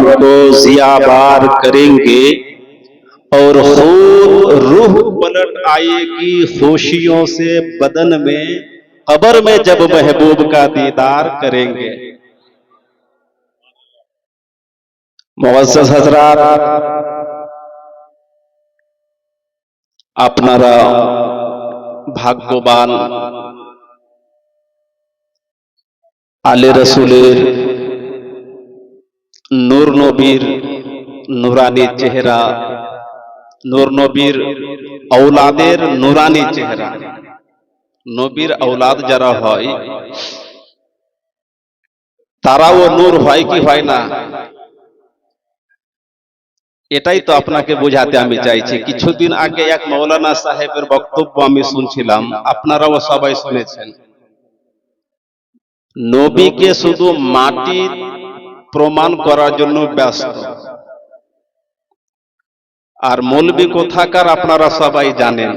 को जियाबार करेंगे और खूब रूह पलट आएगी खुशियों से बदन में कबर में जब महबूब का दीदार करेंगे মুআজ্জাজ হযরত আপনারা ভাগ্যবান আলে রসুলের নূর নবীর নুরানি চেহারা, নূর নবীর ঔলাদের নুরানি চেহারা। নবীর ঔলাদ যারা হয়, তারাও নূর হয় কি হয় না? এটাই তো আপনাকে বোঝাতে আমি চাইছি। কিছুদিন আগে এক মৌলানা সাহেবের বক্তব্য আমি শুনছিলাম, আপনারাও সবাই শুনেছেন। নবীকে শুধু মাটি প্রমাণ করার জন্য ব্যস্ত। আর মৌলবী কোথাকার আপনারা সবাই জানেন।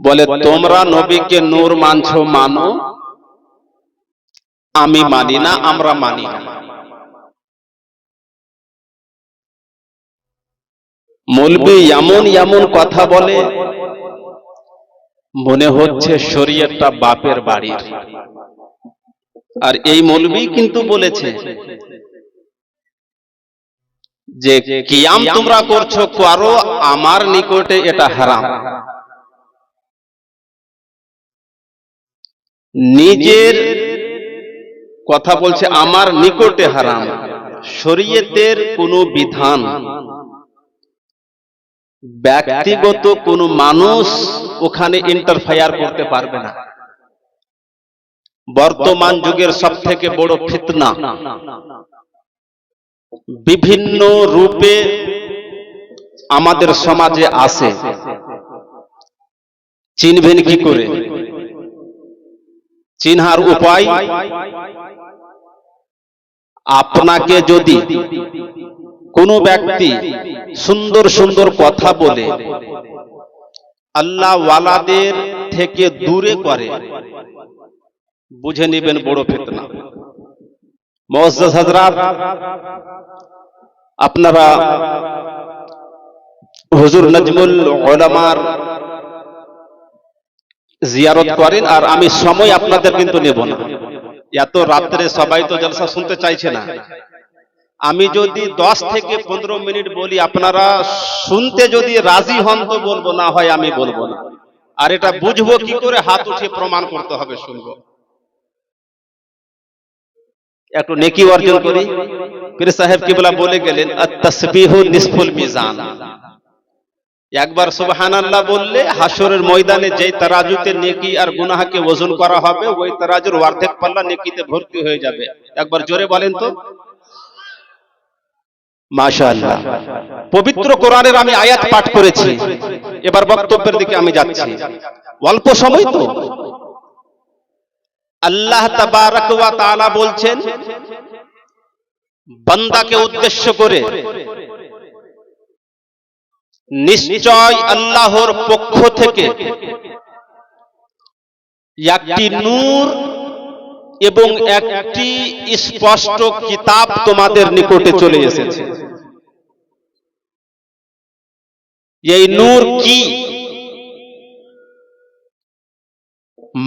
বলে, তোমরা নবীকে নূর মানছো, মানো? আমি মানি না, আমরা মানি না। মৌলবি এমন এমন কথা বলে, মনে হচ্ছে শরীয়তটা বাপের বাড়ির। আর এই মৌলবি কিন্তু বলেছে যে কিয়াম তোমরা করছ করো আমার নিকটে এটা হারাম। নিজের কথা বলছে আমার নিকটে হারাম। শরীয়তের কোনো বিধান ব্যক্তিগত কোন মানুষ ওখানে ইন্টারফায়ার করতে পারবে না। বর্তমান যুগের সব থেকে বড় ফিতনা। বিভিন্ন রূপে আমাদের সমাজে আসে চিনবেন কি করে? চিনহার উপায়? আপনাকে যদি কোন ব্যক্তি সুন্দর সুন্দর কথা বলে, আল্লাহ ওয়ালাদের থেকে দূরে করে বুঝে নেবেন বড় ফেতনা। মহাজ হাজরাত আপনারা হুজুর নজমুল ওলামার জিয়ারত করেন আর আমি সময় আপনাদের কিন্তু নেব না। এত রাত্রে সবাই তো জলসা শুনতে চাইছে না। আমি যদি দশ থেকে পনেরো মিনিট বলি আপনারা শুনতে যদি রাজি হন তো বলব না হয় আমি বলব না। আর এটা বুঝব কি করে হাত উঠে প্রমাণ করতে হবে শুনব। একটু নেকি অর্জন করি। পীর সাহেব কি বলা বলে গেলেন তসবিহু নিসফুল মিজান। একবার সুবহানাল্লাহ বললে হাসরের ময়দানে যেই তারাজুতে নেকি আর গুনাহকে ওজন করা হবে, ওই তারাজুর অর্ধেক পাল্লা নেকিতে ভর্তি হয়ে যাবে। একবার জোরে বলেন তো। মাশাআল্লাহ। পবিত্র কোরআনের আমি আয়াত পাঠ করেছি। এবার বক্তব্যের দিকে আমি যাচ্ছি। অল্প সময় তো। আল্লাহ তাআলা বলছেন, বান্দাকে উদ্দেশ্য করে নিশ্চয় আল্লাহর পক্ষ থেকে একটি নূর এবং একটি স্পষ্ট কিতাব তোমাদের নিকটে চলে এসেছে। এই নূর কি?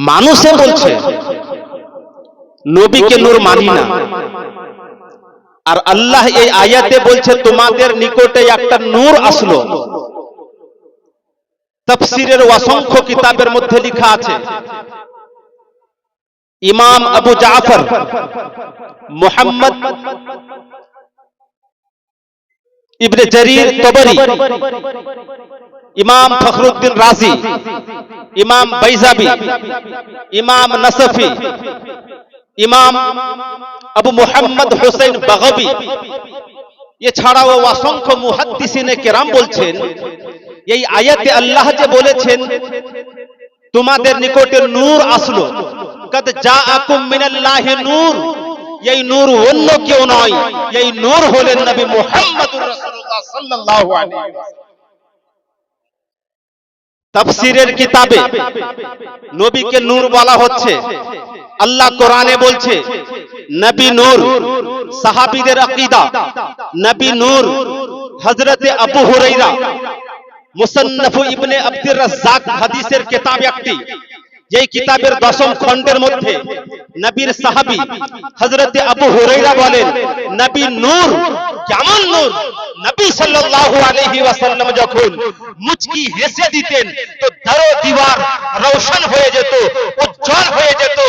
মানুষে বলছে নবীকে নূর মানি না। আর আল্লাহ এই আয়াতে বলছে তোমাদের নিকটে একটা নূর আসলো। তফসিরের অসংখ্য কিতাবের মধ্যে লেখা আছে। ইমাম আবু জাফর মোহাম্মদ ইবনে জরির তবরি ইমাম ফখরুদ্দিন রাজি ইমাম বাইজাবি ইমাম নসফি ইমাম আবু মোহাম্মদ হোসেন বাগবি, এছাড়াও অসংখ্য মুহাদ্দিসিনে কেরাম বলছেন, এই আয়াতে আল্লাহ যে বলেছেন, তোমাদের নিকটে নূর আসলো। কদ জাআকুম মিনাল্লাহি নূর, এই নূর অন্য কেউ নয়, এই নূর হলেন নবী মুহাম্মদুর রাসূলুল্লাহ সাল্লাল্লাহু আলাইহি তাফসীরের কিতাবে নবীকে নূর বলা হচ্ছে। আল্লাহ কোরআনে বলছে, নবী নূর, সাহাবীদের আকীদা। নবী নূর, হযরতে আবু হুরায়রা, মুসান্নাফ ইবনে আব্দুর রাজ্জাক হাদিসের কিতাব একটি। যেই কিতাবের দশম খণ্ডের মধ্যে নবীর সাহাবী হযরতে আবু হুরায়রা বলেন, নবী নূর কেমন নূর? নবী সাল্লাল্লাহু আলাইহি ওয়াসাল্লাম যখন মুচকি হেসে দিতেন, তো দারো দিওয়ার রৌশন হয়ে যেত, উজ্জ্বল হয়ে যেত।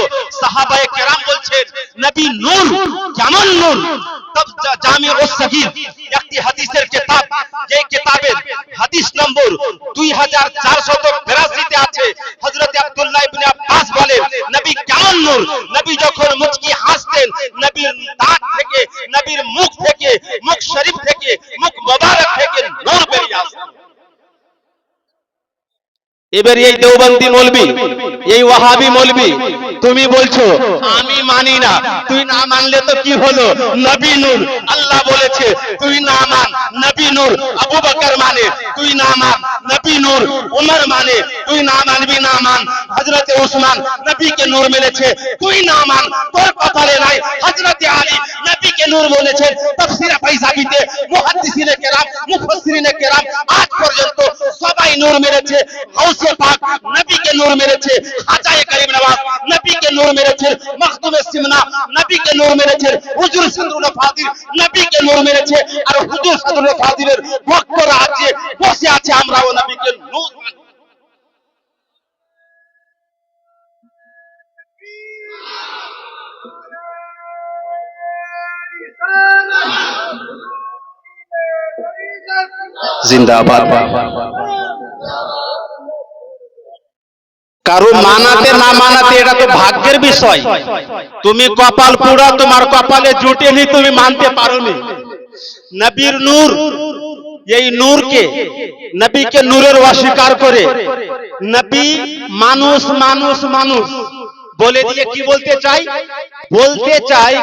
সাহাবায়ে কেরাম বলছেন, নবী নূর, কেমন নূর? তব জামিউ সগীর একটি হাদিসের কিতাব যে কিতাবের হাদিস নম্বর 2482 তে আছে। হযরত আব্দুল্লাহ ইবনে বলেন নবী কেমন নূর? নবী যখন মুচকি হাসতেন, নবীর দাঁত থেকে, নবীর মুখ থেকে, মুখ শরীফ থেকে, মুখ মোবারক থেকে নূর বেরিয়ে আসতো এবার এই দেওবন্দি মলবি, এই ওয়াহাবি মলবি, তুমি বলছো, আমি মানি না। তুই না মানলে তো কি হলো? নবী নূর, আল্লাহ বলেছে, তুই না মান, নবী নূর, আবু বকর মানে তুই না মান, নবী নূর, উমর মানে তুই না মানবি, না মান। হযরতে উসমান, নবীকে নূর মেলেছে তুই না মান, তোর কপালে নাই। হযরতে আলী, নবীকে নূর বলেছেন তাফসীরে ফাইসাবিতে মুহাদ্দিসিনে কেরাম, মুফাসসিরিনে কেরাম, আজ পর্যন্ত সবাই নূর মেরেছে গাউসে পাক নবীকে নূর মেরেছে খাজায়ে করিম নওয়াজ নবীকে নূর মেরেছে মখদুমে সিমনা নবীকে নূর মেরেছে হুজুর সদরুল ফাদিল নবীকে নূর মেরেছে আর হুজুর সদরুল ফাদিলের ভক্তরা আছে বসে আছে আমরাও নবীকে নূর মানি। কারও মানাতে না মানাতে এটা তো ভাগ্যের বিষয়। তুমি কপাল পুরা তোমার কপালে জুটেনি তুমি মানতে পারোনি। নবীর নূর এই নূরকে নবীকে নূরের অস্বীকার করে। নবী মানুষ মানুষ মানুষ। বলে দিয়ে কি বলতে চাই? বলতে চাই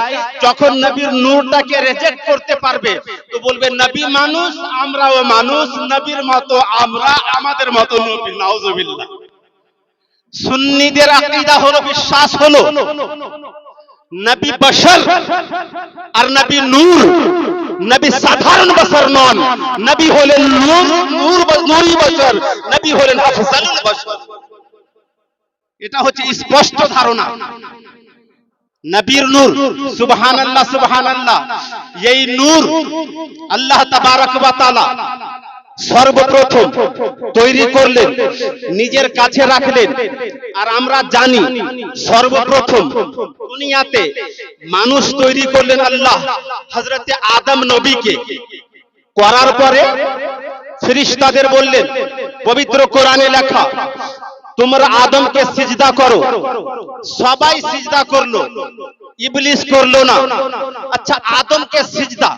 যখন নবীর নূরটাকে রেজেক্ট করতে পারবে তো বলবে নবী মানুষ আমরাও মানুষ নবীর মতো আমরা আমাদের মতো নবী নাউজুবিল্লাহ। সুন্নিদের আকীদা হলো, বিশ্বাস হলো। নবী বশর আর নবী নূর। নবী সাধারণ বশর নন। নবী হলেন নূর নূর নূরি বশর। নবী হলেন আফজালুল বশর। এটা হচ্ছে স্পষ্ট ধারণা। নবীর নূর, সুবহানাল্লাহ সুবহানাল্লাহ। এই নূর আল্লাহ তাবারক ওয়া তাআলা সর্বপ্রথম তৈরি করলেন, নিজের কাছে রাখলেন। আর আমরা জানি, সর্বপ্রথম দুনিয়াতে মানুষ তৈরি করলেন আল্লাহ, হযরতে আদম নবীকে। করার পরে ফেরেশতাদের বললেন, পবিত্র কোরআনে লেখা, তোমরা আদমকে সিজদা করো। সবাই সিজদা করল, ইবলিস করল না। আচ্ছা আদমকে সিজদা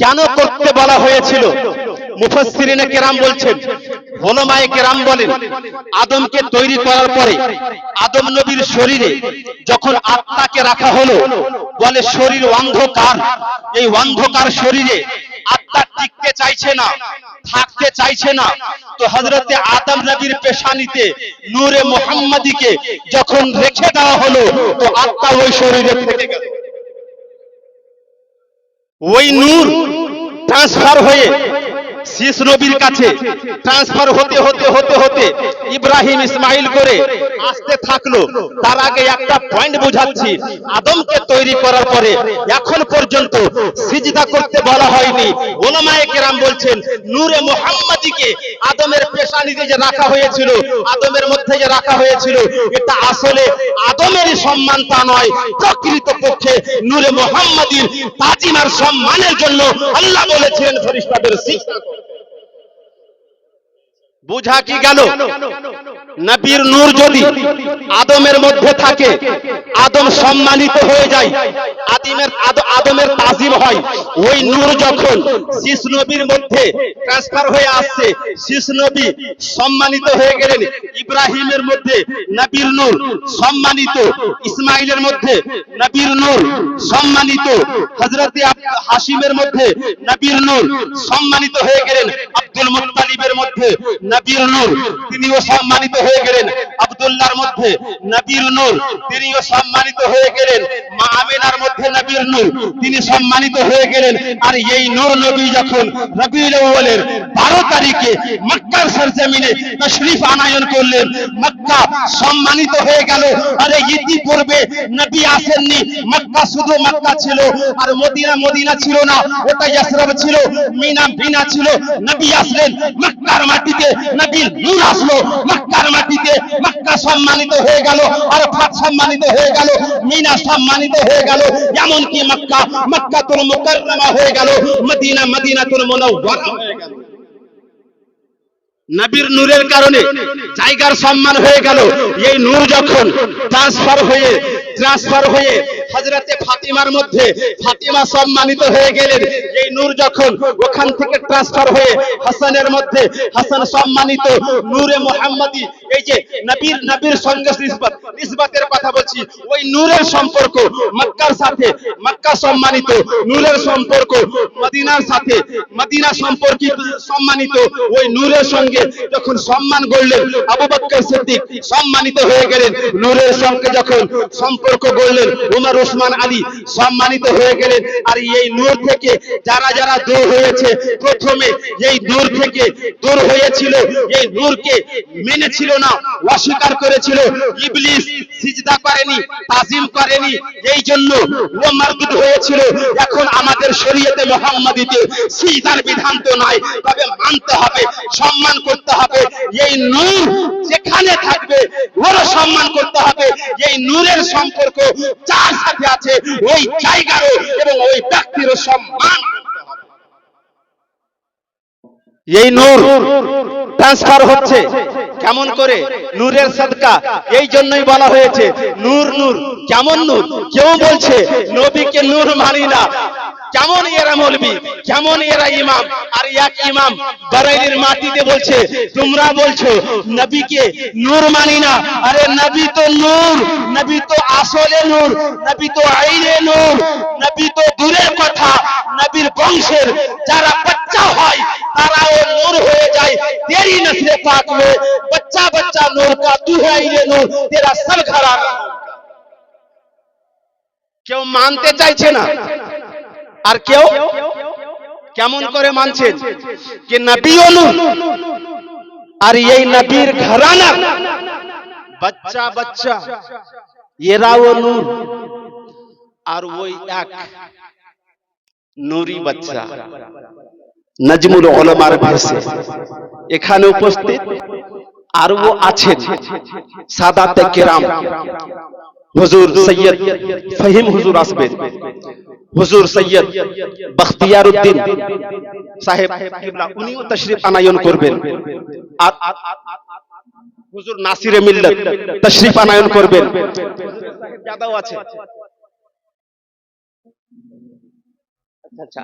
কেন করতে বলা হয়েছিল? মুফাসসিরিনে কেরাম বলছেন কেরাম বলেন, আদমকে তৈরি করার পরে আদম নবীর শরীরে যখন আত্মাকে রাখা হলো, বলে শরীর অন্ধকার। এই অন্ধকার শরীরে আত্মা টিকতে চাইছে না, থাকতে চাইছে না। তো হজরতে আদম নবীর পেশানিতে নূরে মোহাম্মদীকে যখন রেখে দেওয়া হলো, তো আত্মা ওই শরীরে থেকে গেল। ওই নূর ট্রান্সফার হয়ে শীষ নবীর কাছে ট্রান্সফার হতে হতে হতে হতে ইব্রাহিম ইসমাইল করে আসতে থাকল। তার আগে একটা পয়েন্ট বুঝাচ্ছি। আদমকে তৈরি করার পরে এখন পর্যন্ত সিজদা করতে বলা হয়নি। ওলামায়ে কেরাম বলছেন, নূরে মোহাম্মদীকে আদমের পেশানিতে যে রাখা হয়েছিল, আদমের মধ্যে যে রাখা হয়েছিল, এটা আসলে আদমেরই সম্মান তা নয়। প্রকৃত পক্ষে নূরে মোহাম্মদীর তাজিমার সম্মানের জন্য আল্লাহ বলেছিলেন, ফেরেশতাদের সিজদা করো। বুঝা কি গেল? নবীর নূর যদি আদমের মধ্যে থাকে আদম সম্মানিত হয়ে যায় আদিমের আদমের তাজিম হয়। ওই নূর যখন শীষ নবীর মধ্যে ট্রান্সফার হয়ে আসছে শীষ নবী সম্মানিত হয়ে গেলেন। ইব্রাহিমের মধ্যে নবীর নূর সম্মানিত ইসমাইলের মধ্যে নবীর নূর সম্মানিত হযরতে আব- হাসিমের মধ্যে নবীর নূর সম্মানিত হয়ে গেলেন। আব্দুল মুত্তালিবের মধ্যে নবীর নূর, তিনিও সম্মানিত হয়ে গেলেন আব্দুল্লাহর মধ্যে। নবীর নূর, তিনিও সম্মানিত হয়ে গেলেন মা আমিনার মধ্যে নবীর নূর, তিনি সম্মানিত হয়ে গেলেন। আর এই নূর নবী যখন রবিউল আউয়ালের 12 তারিখে মক্কার সরজমিনে আনায়ন করলেন, মক্কা সম্মানিত হয়ে গেল। আরে ইতিপূর্বে নবী আসেননি, মক্কা শুধু মক্কা ছিল, আর মদিনা মদিনা ছিল না ওটা ইয়াসরব ছিল, মিনা বিনা ছিল। নবী আসলেন মক্কার মাটিতে নবী নূর আসলো, মক্কার মাটিতে, মক্কা সম্মানিত হয়ে গেল সম্মানিত হয়ে গেল, মিনা সম্মানিত হয়ে গেল এমন কি মক্কা মুকাররমা হয়ে গেল, মদিনা মুনাওয়ারা হয়ে গেল। নবীর নূরের কারণে জায়গার সম্মান হয়ে গেল, এই নূর যখন ট্রান্সফার হয়ে ট্রান্সফার হয়ে হজরতে ফাতিমার মধ্যে ফাতিমা সম্মানিত হয়ে গেলেন। এই নূর যখন ওখান থেকে ট্রান্সফার হয়ে হাসানের মধ্যে হাসান সম্মানিত নূরে মোহাম্মদী, এই যে নবীর নবীর সঙ্গে নিসবত, নিসবতের কথা বলছি, ওই নূরের সম্পর্ক মক্কার সাথে, মক্কা সম্মানিত নূরের সম্পর্ক, মদিনার সাথে, মদিনা সম্পর্কিত সম্মানিত ওই নূরের সঙ্গে যখন সম্মান গড়লেন, আবু বকর সিদ্দিক সম্মানিত হয়ে গেলেন। নূরের সঙ্গে যখন সম্পর্ক গড়লেন উমর ওসমান আলী। সম্মানিত হয়ে গেলেন। আর এই নূর থেকে যারা যারা দূর হয়েছে, প্রথমে এই নূর থেকে দূর হয়েছিল, এই নূরকে মেনেছিল না, অস্বীকার করেছিল। ইবলিস সিজদা করেনি, তাজিম করেনি। এই জন্য মারদুদ হয়েছিল। এখন আমাদের শরীয়তে মোহাম্মদীতে সিজদার বিধান তো নাই, তবে মানতে হবে, সম্মান করতে হবে। এই নূর যেখানে থাকবে, ওরও সম্মান করতে হবে। এই নূরের সম্পর্ক যার সাথে আছে ওই জায়গারও এবং ওই ব্যক্তিরও সম্মান এই নূর ট্রান্সফার হচ্ছে। কেমন করে? নূরের সাদকা। এই জন্যই বলা হয়েছে, নূর নূর কেমন নূর। কেউ বলছে, নবীকে নূর মানি না। কেমন এরা মলবি কেমন এরা ইমাম। আর এক ইমাম বারাইলের মাটিতে বলছে, তোমরা বলছো, নবীকে নূর মানি না। আরে নবী তো নূর, নবী তো আসলে নূর, নবী তো আইনে নূর, নবী তো দূরের কথা। নবীর বংশের যারা বাচ্চা হয় তারাও নূর হয়ে যায় তেরি নসলে পাক में बच्चा बच्चा नूर का तू है आईने नूर तेरा सब घराना কেউ মানতে চাইছে না আর কেউ কেমন করে মানছেন যে নবীও নূর আর এই নবীর ঘরানা বাচ্চা বাচ্চা এরাও নূর আর ওই এক নুরি বাচ্চা নজমুল ওলামার ভেসে এখানে উপস্থিত আর ও আছেন সাদাতে কেরাম হুজুর সৈয়দ ফহিম হুজুর আসবেন হুজুর সৈয়দ বখতিয়ার উদ্দিন সাহেব উনিও তশরিফ আনায়ন করবেন। আর হুজুর নাসিরে মিল্লাত তশরিফ আনায়ন করবেন। আছে। আচ্ছা।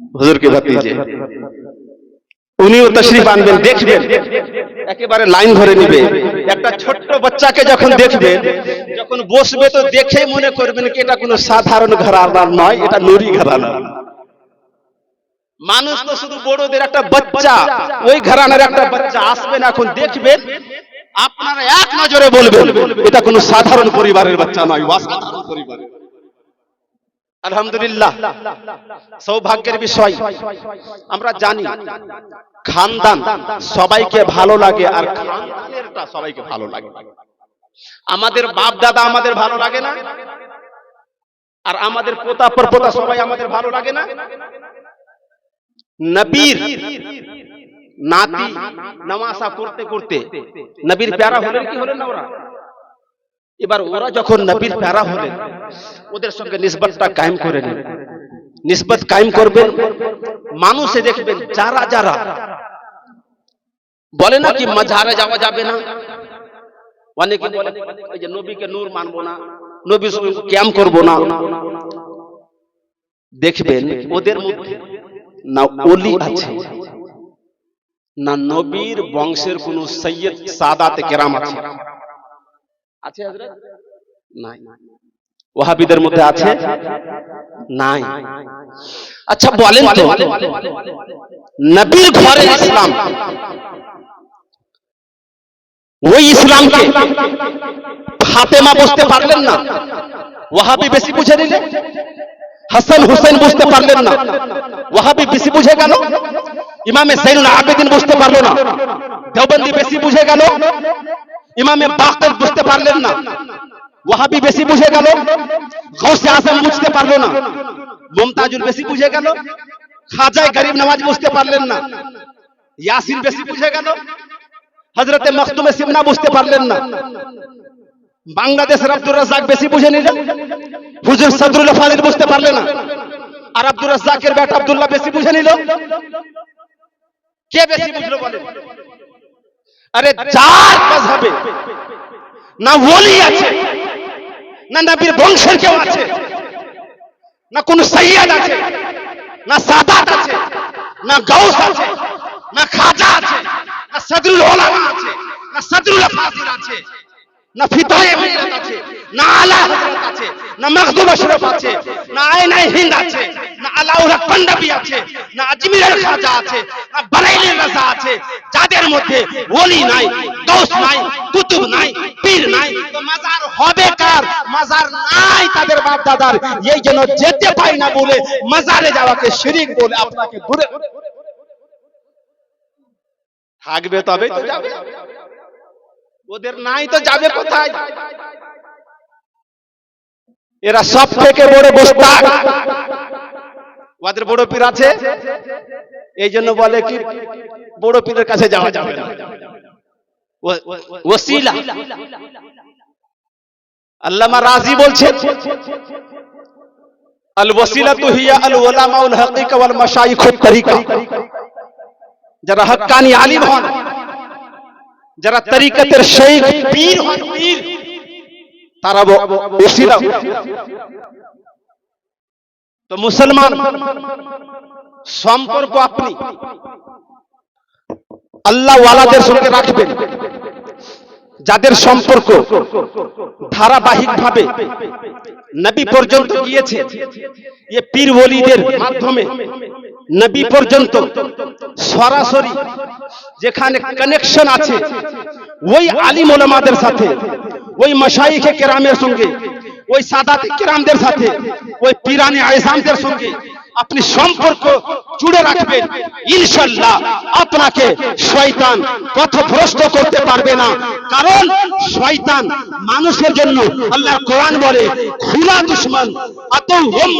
হুজুরকে দিয়েছে উনিও তশরিফ আনবেন, দেখবেন। একেবারে লাইন ধরে নিবে। একটা ছোট্ট বাচ্চাকে যখন যখন বসবে তো দেখেই মনে করবেন কি এটা কোনো সাধারণ নয়, এটা নুরি ঘরানা। মানুষ তো শুধু বড়দের একটা বাচ্চা, ওই ঘরানার একটা বাচ্চা আসবেন এখন, দেখবেন। আপনারা এক নজরে বলবেন, এটা কোনো সাধারণ পরিবারের বাচ্চা নয়, অসাধারণ পরিবারের আলহামদুলিল্লাহ, সৌভাগ্যের বিষয়। আমরা জানি, খানদান সবাইকে ভালো লাগে আর খানদানেরটা সবাইকে ভালো লাগে। আমাদের বাপ দাদা আমাদের ভালো লাগে না, আর আমাদের পোতা পর পোতা সবাই আমাদের ভালো লাগে না। নবীর নাতি নামাজা করতে করতে, নবীর প্যারা হলেন কি হলেন না ওরা? এবার ওরা যখন নবীর প্যারা হলেন ওদের সঙ্গে নিসবতটা কায়েম করে নেন নিসবত কায়েম করবেন মানুষে দেখবেন যারা যারা। বলে না কি মাঝারে যাওয়া যাবে না? অনেকে বলে এই যে নবীকে নূর মানবো না নবী ক্যাম করব না। দেখবেন ওদের মধ্যে না অলি আছে। না নবীর বংশের কোন সৈয়দ সাদাতে কেরাম আছে। আছে হযরত নাই ওয়াহাবিদের মধ্যে আছে? নাই। আচ্ছা বলেন তো। নবীর ঘরে ইসলাম। ওই ইসলামকে ফাতেমা বুঝতে পারলেন না। ওয়াহাবি বেশি বুঝে নিলে? হাসান হুসেন বুঝতে পারলেন না। ওয়াহাবি বেশি বুঝে গেল? ইমামে সাইনুল আবেদিন বুঝতে পারল না। দেওবন্দি বেশি বুঝে গেল? ইমামে বাকের বুঝতে পারলেন না। ওয়াহাবি বেশি বুঝে গেল গৌসে আজম বুঝতে পারল না। মমতাজুল বেশি বুঝে গেল খাজায় গরিব নওয়াজ বুঝতে পারলেন না। ইয়াসিন বেশি বুঝে গেল হজরতে মখতুমে সিমনা বুঝতে পারলেন না। বাংলাদেশের আব্দুর রাজ্জাক বেশি বুঝে নিলেন, হুজুর সদরুল্লাহ ফাজিল বুঝতে পারলেন না। আর আব্দুর রাজ্জাকের বেটা আব্দুল্লাহ বেশি বুঝে নিল। কে বেশি বুঝলো বলে আরে যার মাযহাবে না ওলি আছে না নবীর বংশের কেউ আছে না কোন সৈয়দ আছে না সাদাত আছে না গাউস আছে না খাজা আছে না সদরুল ওলামা আছে না সদরুল ফাজিল আছে না ফিতায়ে আছে না আলা হযরত আছে না মখদুম আশরাফ আছে, না আয়নায়ে হিন্দ আছে, না আলাউল হক পান্ডাবি আছে, না আজমিরের খাজা আছে, না বারাইলের রাজা আছে, যাদের মধ্যে ওলি নাই, দোষ নাই, কুতুব নাই, পীর নাই, তো মাজার হবে কার? মাজার নাই তাদের বাপ দাদার এই জন্য যেতে পাই না বলে মাজারে যাওয়াকে শিরিক বলে আপনাকে দূরে থাকবে তবে তো যাবে। ওদের নাই তো যাবে কোথায়? এরা সব থেকে বড় বস্তাক ওদের বড় পীর আছে? এই জন্য বলে কি, বড় পীরের কাছে যাওয়া যাবে ওসিলা। আল্লামা রাজি বলছেন আল ওসিলা তু হিয়া আল উলামাউল হাকিকা ওয়াল মাশাইখুত তরিকা যারা হক্কানি আলিম হন, যারা তরিকতের শেখ, পীর হন পীর তারা ওসিলা তো মুসলমান, সম্পর্ক আপনি। আল্লাহ ওয়ালাদের সঙ্গে রাখবেন। যাদের সম্পর্ক ধারাবাহিক ভাবে নবী পর্যন্ত গিয়েছে, এ পীর ওলিদের মাধ্যমে নবী পর্যন্ত সরাসরি যেখানে কানেকশন আছে, ওই আলিম ওলামাদের সাথে ওই মশাইখে কেরামের সঙ্গে ওই সাদাতে কেরামদের সাথে ওই পিরানি আইসামদের সঙ্গে আপনি সম্পর্ক জুড়ে রাখবেন। ইনশাল্লাহ আপনাকে শয়তান পথভ্রষ্ট করতে পারবে না। কারণ শয়তান মানুষের জন্য আল্লাহ কোরআন বলে খুলা দুশ্মন এত হোম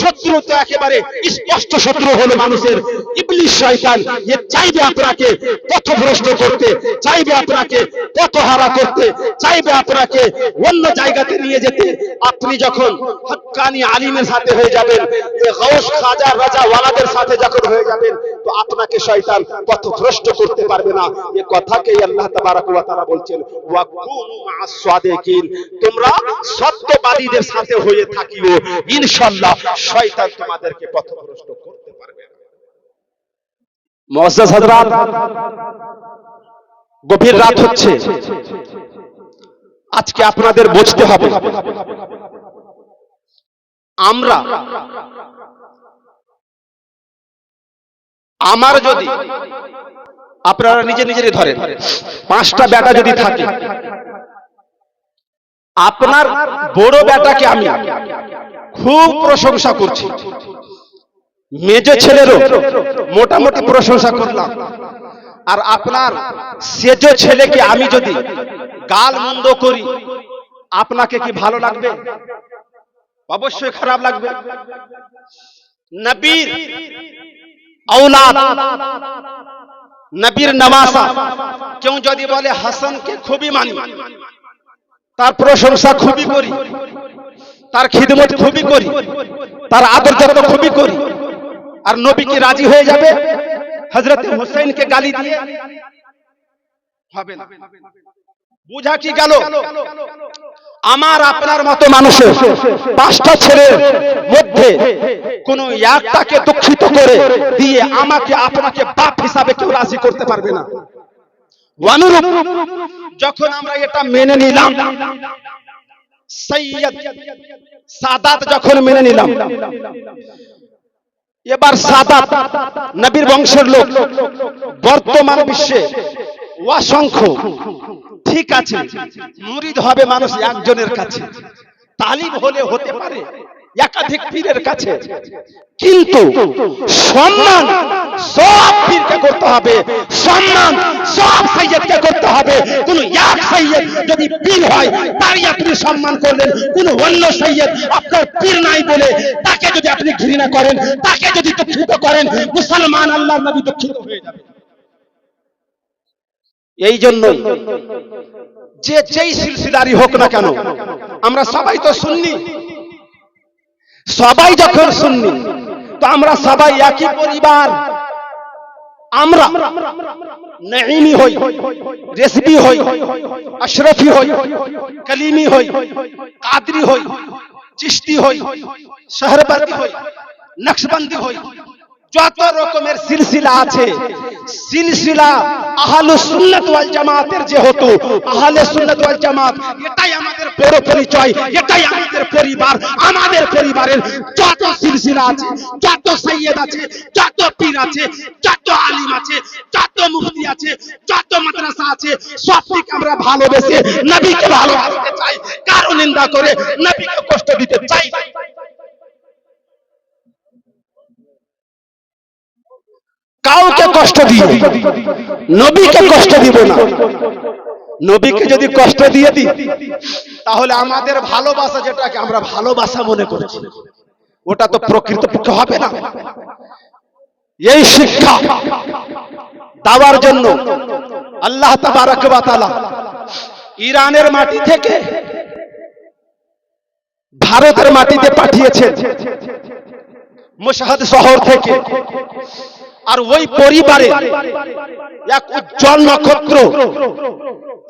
শত্রু তো একেবারে স্পষ্ট শত্রু হলো মানুষের। ইবলিশ শয়তান, এ চাইবে আপনাকে পথভ্রষ্ট করতে, চাইবে আপনাকে পথহারা করতে, চাইবে আপনাকে অন্য জায়গাতে নিয়ে যেতে। আপনি যখন হক্কানি আলিমের সাথে হয়ে যাবেন গৌস খাজা রাজা ওয়ালাদের সাথে যখন হয়ে যাবেন তো আপনাকে শয়তান পথভ্রষ্ট করতে পারবে না। এ কথাকেই আল্লাহ তাবারক ওয়া তাআলা বলছেন, ওয়া কুনু মা'আস তোমরা সত্যবাদীদের সাথে হয়ে থাকিও। ইনশাআল্লাহ শয়তান তোমাদেরকে পথভ্রষ্ট করতে পারবে না। মুআজ্জাজ হযরত গভীর রাত হচ্ছে। আজকে আপনাদের বুঝতে হবে, আমরা আমার যদি আপনারা নিজে নিজেরই ধরেন, পাঁচটা বেটা যদি থাকে, আপনার বড় বেটাকে আমি খুব প্রশংসা করছি। মেজ ছেলেরও মোটামুটি প্রশংসা করলাম। আর আপনার সেজ ছেলেকে আমি যদি গাল মন্দ করি, আপনাকে কি ভালো লাগবে? অবশ্যই খারাপ লাগবে। নবীর আউলাদ নবীর নবাসা কেউ যদি বলে হাসানকে খুবই মানি তার প্রশংসা খুবই করি তার খিদমত খুবই করি তার আদর যত খুবই করি আর নবী কি রাজি হয়ে যাবে? হজরত হুসেনকে গালি দিয়ে? হবে না। বুঝা কি গেল? আমার আপনার মতো মানুষের পাঁচটা ছেলের মধ্যে কোন একটাকে দুঃখিত করে দিয়ে আমাকে, আপনাকে বাপ হিসাবে কেউ রাজি করতে পারবে না। যখন আমরা এটা মেনে নিলাম, সৈয়দ সাদাত যখন মেনে নিলাম, এবার সাদাত নবীর বংশের লোক, বর্তমান বিশ্বে অসংখ্য ঠিক আছে, মুরিদ হবে মানুষ একজনের কাছে। তালিম হলে হতে পারে, একাধিক পীরের কাছে। কিন্তু সম্মান সব পীরকে করতে হবে। সম্মান সব সৈয়দকে করতে হবে। কোন এক সৈয়দ যদি পীর হয়, তারই আপনি সম্মান করলেন কোন অন্য সৈয়দ আপনার পীর নাই বলে তাকে যদি আপনি ঘৃণা করেন, তাকে যদি দুঃখিত করেন, মুসলমান আল্লাহর নবী দুঃখিত হয়ে যাবে। এই জন্য যে যেই সিলসিলারই হোক না কেন, আমরা সবাই তো শুননি সবাই যখন শুননি তো আমরা সবাই একই পরিবার। আমরা নঈমি হই, রেসবি হই, আশরফি হই, কলিমি হই, কাদরি হই, চিশতি হই, শহরবর্দি হই, নকশবন্দি হই যত রকমের সিলসিলা আছে, সিলসিলা আহলে সুন্নাত ওয়াল জামাতের যে হতো আহলে সুন্নাত ওয়াল জামাত, এটাই আমাদের বড় পরিচয়, এটাই আমাদের পরিবার, আমাদের পরিবারের যত সিলসিলা আছে, যত সৈয়দ আছে, যত পীর আছে, যত আলিম আছে, যত মুফতি আছে, যত মাদ্রাসা আছে, সব থেকে আমরা ভালোবেসে নবীকে ভালোবাসতে চাই, কারও নিন্দা করে নবীকে কষ্ট দিতে চাই। কাউকে কষ্ট দিয়ে নবীকে কষ্ট দিব না। নবীকে যদি কষ্ট দিয়ে দিই তাহলে আমাদের ভালোবাসা যেটাকে আমরা ভালোবাসা মনে করছি ওটা তো প্রকৃত পক্ষে হবে না। এই শিক্ষা দেওয়ার জন্য আল্লাহ তাবারাক ওয়া তাআলা ইরানের মাটি থেকে ভারতের মাটিতে পাঠিয়েছেন। মুশাহাদ শহর থেকে। আর ওই পরিবারে এক উজ্জ্বল নক্ষত্র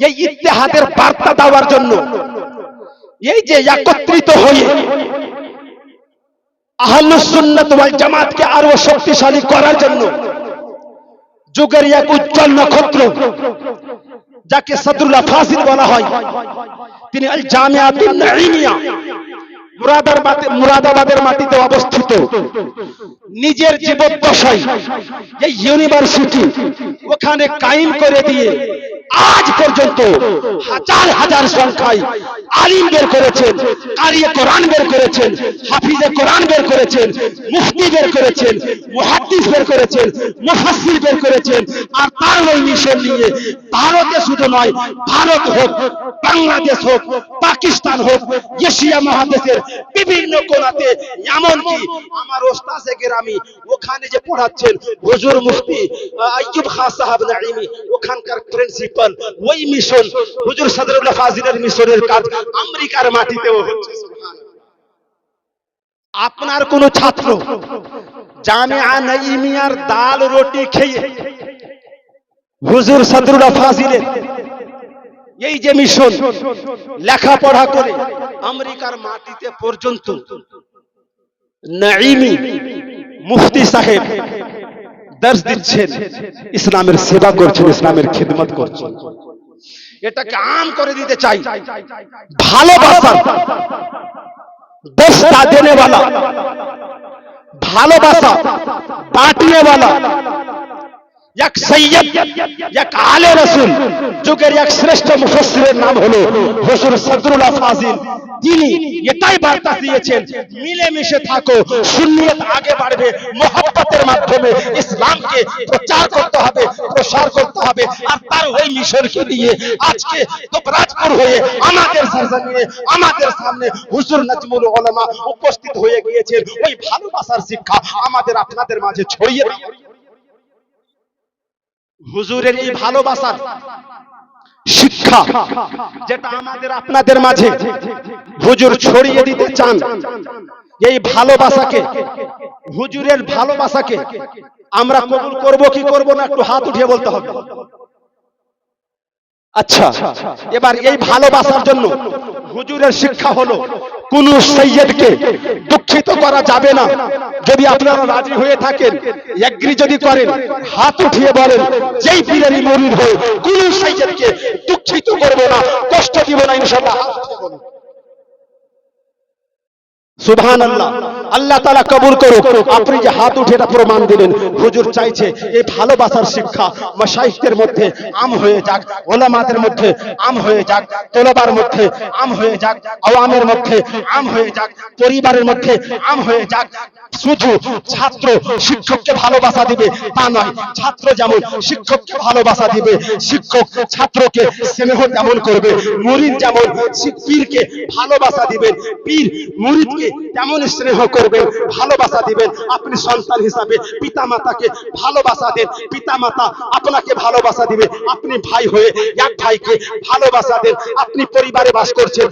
এই ইতিহাদের বার্তা দেওয়ার জন্য এই যে একত্রিত হয়ে জামাতকে আরও শক্তিশালী করার জন্য যুগের এক উজ্জ্বল নক্ষত্র যাকে সদরুল্লাহ ফাজিল বলা হয়, তিনি আল মুরাদাবাদে মুরাদাবাদের মাটিতে অবস্থিত নিজের জীবদ্দশায় এই ইউনিভার্সিটি ওখানে কায়েম করে দিয়ে আজ পর্যন্ত হাজার হাজার সংখ্যায় আলিম বের করেছেন, কারিয়ে কোরআন বের করেছেন, হাফিজে কোরআন বের করেছেন, মুফতি বের করেছেন, মুহাদ্দিস বের করেছেন, মুফাসসির বের করেছেন। আর তার ওই মিশন নিয়ে ভারতে শুধু নয়, ভারত হোক, বাংলাদেশ হোক, পাকিস্তান হোক, এশিয়া মহাদেশের বিভিন্ন কোণাতে, এমনকি আমার ওস্তাজে গ্রামি ওখানে যে পড়াচ্ছেন হুজুর মুফতি আইয়ুব খান সাহেব নাইমি ওখানকার প্রিন্সিপাল ওই মিশন হুজুর সদরুল্লাহ ফাজিলের মিশনের কাজ আমেরিকার মাটিতেও হচ্ছে আপনার কোন ছাত্র রুটি খেয়ে হুজুর সদরুল্লাহ ফাজিলের এই যে মিশন লেখাপড়া করে আমেরিকার মাটিতে পর্যন্ত নাইমি মুফতি সাহেব দর্শ দিচ্ছেন, ইসলামের সেবা করছেন, ইসলামের খিদমত করছেন। এটাকে আম করে দিতে চাই। ভালোবাসার দস্তা দেনে ভালোবাসা বাঁটনে এক সৈয়দ, এক আলে রসুল, যুগের এক শ্রেষ্ঠ মুফসিরের নাম হলো হুজুর সদরুল্লাহ ফাজিল তিনি এটাই বার্তা দিয়েছেন, মিলেমিশে থাকো, সুন্নিয়ত আগে বাড়বে, মোহাব্বতের মাধ্যমে ইসলামকে প্রচার করতে হবে, প্রসার করতে হবে, আর তার ওই মিশনকে নিয়ে আজকে দুবরাজপুর হয়ে আমাদের সরজমিনে, আমাদের সামনে হুজুর নাজমুল উলামা উপস্থিত হয়ে গিয়েছেন। ওই ভালোবাসার শিক্ষা আমাদের আপনাদের মাঝে ছড়িয়ে হুজুরের এই ভালোবাসার শিক্ষা যেটা আমাদের আপনাদের মাঝে হুজুর ছড়িয়ে দিতে চান, এই ভালোবাসাকে, হুজুরের ভালোবাসাকে আমরা কবুল করব কি করব না একটু হাত উঠিয়ে বলতে হবে। আচ্ছা এবার এই ভালোবাসার জন্য হুজুরের শিক্ষা হলো কোন সৈয়দকে দুঃখিত করা যাবে না যদি আপনারা রাজি হয়ে থাকেন, এগ্রি যদি করেন, হাত উঠিয়ে বলেন, যেই পীরেরই মরির হয়ে কোন সৈয়দকে দুঃখিত করব না, কষ্ট দিব না বলুন। সুবহান আল্লাহ আল্লাহ তালা কবুল করুক। আপনি যে হাত উঠে এটা প্রমাণ দিলেন। হুজুর চাইছে এই ভালোবাসার শিক্ষা মাসাইকদের মধ্যে আম হয়ে যাক, ওলামাদের মধ্যে আম হয়ে যাক মধ্যে আম হয়ে যাক, আওয়ামের মধ্যে আম হয়ে যাক, পরিবারের মধ্যে আম হয়ে যাক। শুধু ছাত্র শিক্ষককে ভালোবাসা দিবে তা নয়, ছাত্র যেমন শিক্ষককে ভালোবাসা দিবে, শিক্ষক ছাত্রকে স্নেহ করবে, মুরিদ যেমন পীরকে ভালোবাসা পীর মুরিদকে তেমন স্নেহ করবেন, ভালোবাসা দিবেন, আপনি সন্তান হিসাবে পিতা মাতাকে ভালোবাসা দেন পিতা মাতা আপনাকে ভালোবাসা দিবে, আপনি ভাই হয়ে এক ভাইকে ভালোবাসা দেন, আপনি পরিবারে বাস করছেন,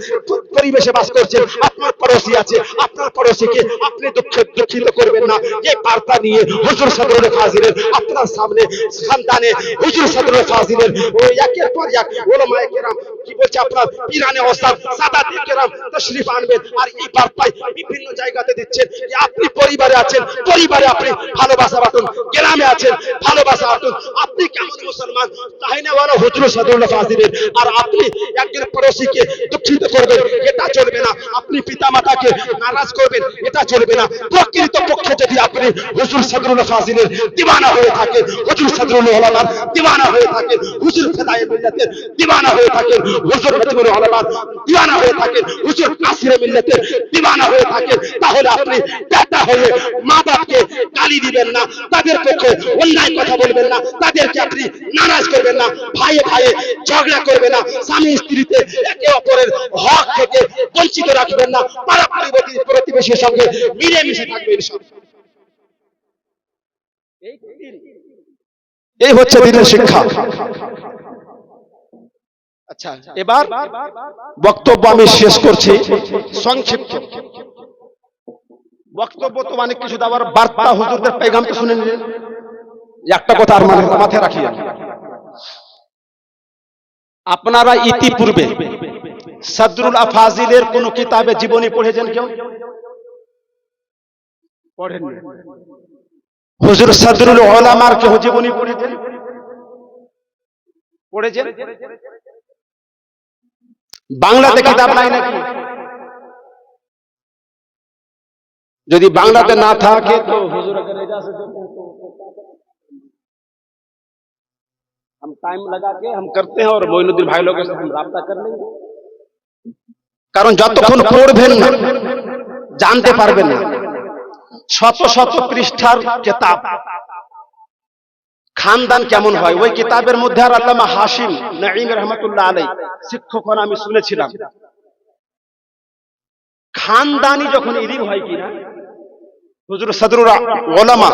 পরিবেশে বাস করছেন, আপনার পড়োশি আছে, আপনার পড়োশিকে আপনি দুঃখ দুঃখিত করবেন না। এই বার্তা নিয়ে হুজুর সদরুল ফাজিলের আপনার সামনে সন্তানে হুজুর সদরুল ফাজিলের ওই একের পর এক ওলামায়ে কেরাম কি বলছে আপনার? পিরানে ওস্তাদ সাদাতে কেরাম তশরিফ আনবেন। আর এই বার্তায় বিভিন্ন জায়গাতে দিচ্ছেন আপনি পরিবারে আছেন, পরিবারে আপনি ভালোবাসা বাটুন গ্রামে আছেন, ভালোবাসা বাটুন আপনি কেমন মুসলমান? তাই না বলো হুজুর সদরুল ফাজিলের। আর আপনি একজন পড়োশিকে দুঃখিত করবেন, এটা চলবে না। আপনি পিতা মাতাকে নারাজ করবেন, এটা চলবে না। প্রকৃত পক্ষে যদি আপনি হুজুর সদরুল ফাজিলের দিওয়ানা হয়ে থাকেন, হুজুর সদরুল ওলামার দিওয়ানা হয়ে থাকেন, হুজুর ফেদায়ে মিল্লাতের দিওয়ানা হয়ে থাকেন, হুজুর মজমুর ওলামার দিওয়ানা হয়ে থাকেন, হুজুর কাসিরে মিল্লাতের দিওয়ানা হয়ে থাকেন তাহলে আপনি বেটা হয়ে মা বাপকে গালি দিবেন না, তাদের পক্ষে অন্যায় কথা বলবেন না, তাদেরকে আপনি নারাজ করবেন না, ভাইয়ে ভাইয়ে ঝগড়া করবেন না, স্বামী স্ত্রীতে একে অপরের হক থেকে বঞ্চিত রাখবেন না পাড়া প্রতিবেশীর সঙ্গে মিলেমিশে থাকবেন এই হচ্ছে দিনের শিক্ষা। এবার বক্তব্য আমি শেষ করছি। সংক্ষিপ্ত। বক্তব্য তো অনেক কিছু দেওয়ার বার্তা হুজুরদের পেগামটা শুনে নিলেন। একটা কথা আর মানে মাথায় রাখি আপনারা ইতিপূর্বে সদরুল আফাজিলের কোন কিতাবে জীবনী পড়েছেন কেউ? পড়েন হুজুর সদরুল ওলামার কেউ জীবনী পড়েছেন? পড়েছেন? বাংলাতে কিতাব নাই নাকি যদি বাংলাতে না থাকে তো হুজুর हम टाइम लगा के हम करते हैं और मोइनुद्दीन भाई लोगों से हम रहा कर लेंगे কারণ যতক্ষণ পড়বেন না জানতে পারবেন না শত শত পৃষ্ঠার কেতাব খানদান কেমন হয়? ওই কিতাবের মধ্যে আর আল্লামা হাসিম নাঈম রহমতুল্লাহ আলাই শিক্ষকন আমি শুনেছিলাম। খানদানি যখন ইলিম হয় কিনা? হুজুর সাদরুল ওলামা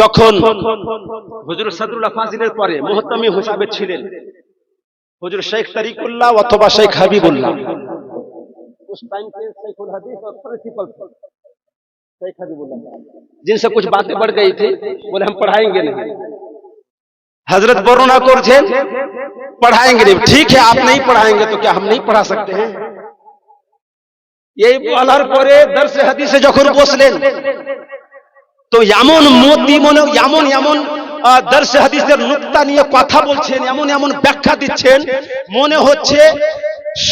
যখন হুজুর সাদরুল্লাহ ফাজিলের পরে মোহতামি হিসাবে ছিলেন, হুজুর শেখ তারিকুল্লাহ অথবা শেখ হাবিবুল্লাহ। जिनसे कुछ बातें बढ़ गई थी बोले हम पढ़ाएंगे नहीं हजरत बरुणा করছেন पढ़ाएंगे नहीं ठीक है आप नहीं पढ़ाएंगे तो क्या हम नहीं पढ़ा सकते हैं এই বলার পরে দর্শে হাদিসে যখন বসলেন তো এমন মতি মনে এমন এমন আহ, দর্শে হাদিসের নুক্তা নিয়ে কথা বলছেন এমন এমন ব্যাখ্যা দিচ্ছেন মনে হচ্ছে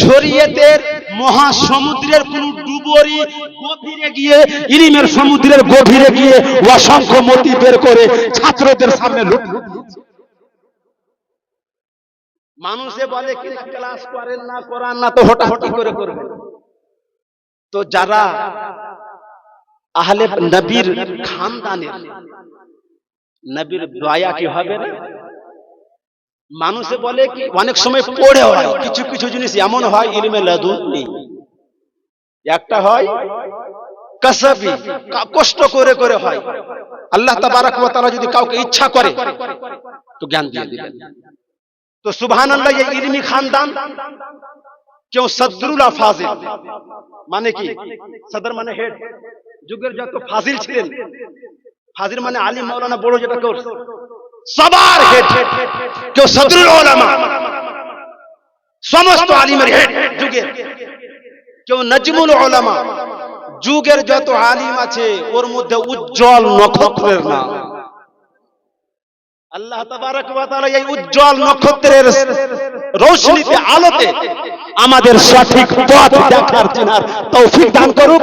শরীয়তের মহাসমুদ্রের কোন ডুবরি গভীরে গিয়ে, ইলিমের সমুদ্রের গভীরে গিয়ে অসংখ্য মতি বের করে ছাত্রদের সামনে লুট মানুষে বলে কি না, ক্লাস করেন না, করান না, তো হটাহটি করে করবেন তো যারা আহলে নবীর খানদানের, নবীর দয়া কি হবে না? মানুষে বলে কি, অনেক সময় পড়ে হয়, কিছু কিছু জিনিস এমন হয় ইলমে লাদুনি একটা হয়, কাসাবি কষ্ট করে করে হয়। আল্লাহ তাবারাক ওয়া তাআলা যদি কাউকে ইচ্ছা করে, তো জ্ঞান দিয়ে দিবেন। তো সুবহানাল্লাহ, এই ইলমি খানদান কেউ সদরুল ফাজিল মানে কি? সদর মানে হেড। যুগের যত ফাজিল ছিলেন, ফাজিল মানে আলিম মাওলানা বড় যেটা কোর্স সবার হেড, কেউ সদরুল ওলামা সমস্ত আলিমের হেড যুগের কেউ নজমুল ওলামা যুগের যত আলিম আছে, ওর মধ্যে উজ্জ্বল নক্ষত্রের নাম। আল্লাহ তাবারক ওয়া তাআলা এই উজ্জ্বল নক্ষত্রের রোশনীতে আলোতে আমাদের সঠিক পথ দেখার চেনার তৌফিক দান করুক।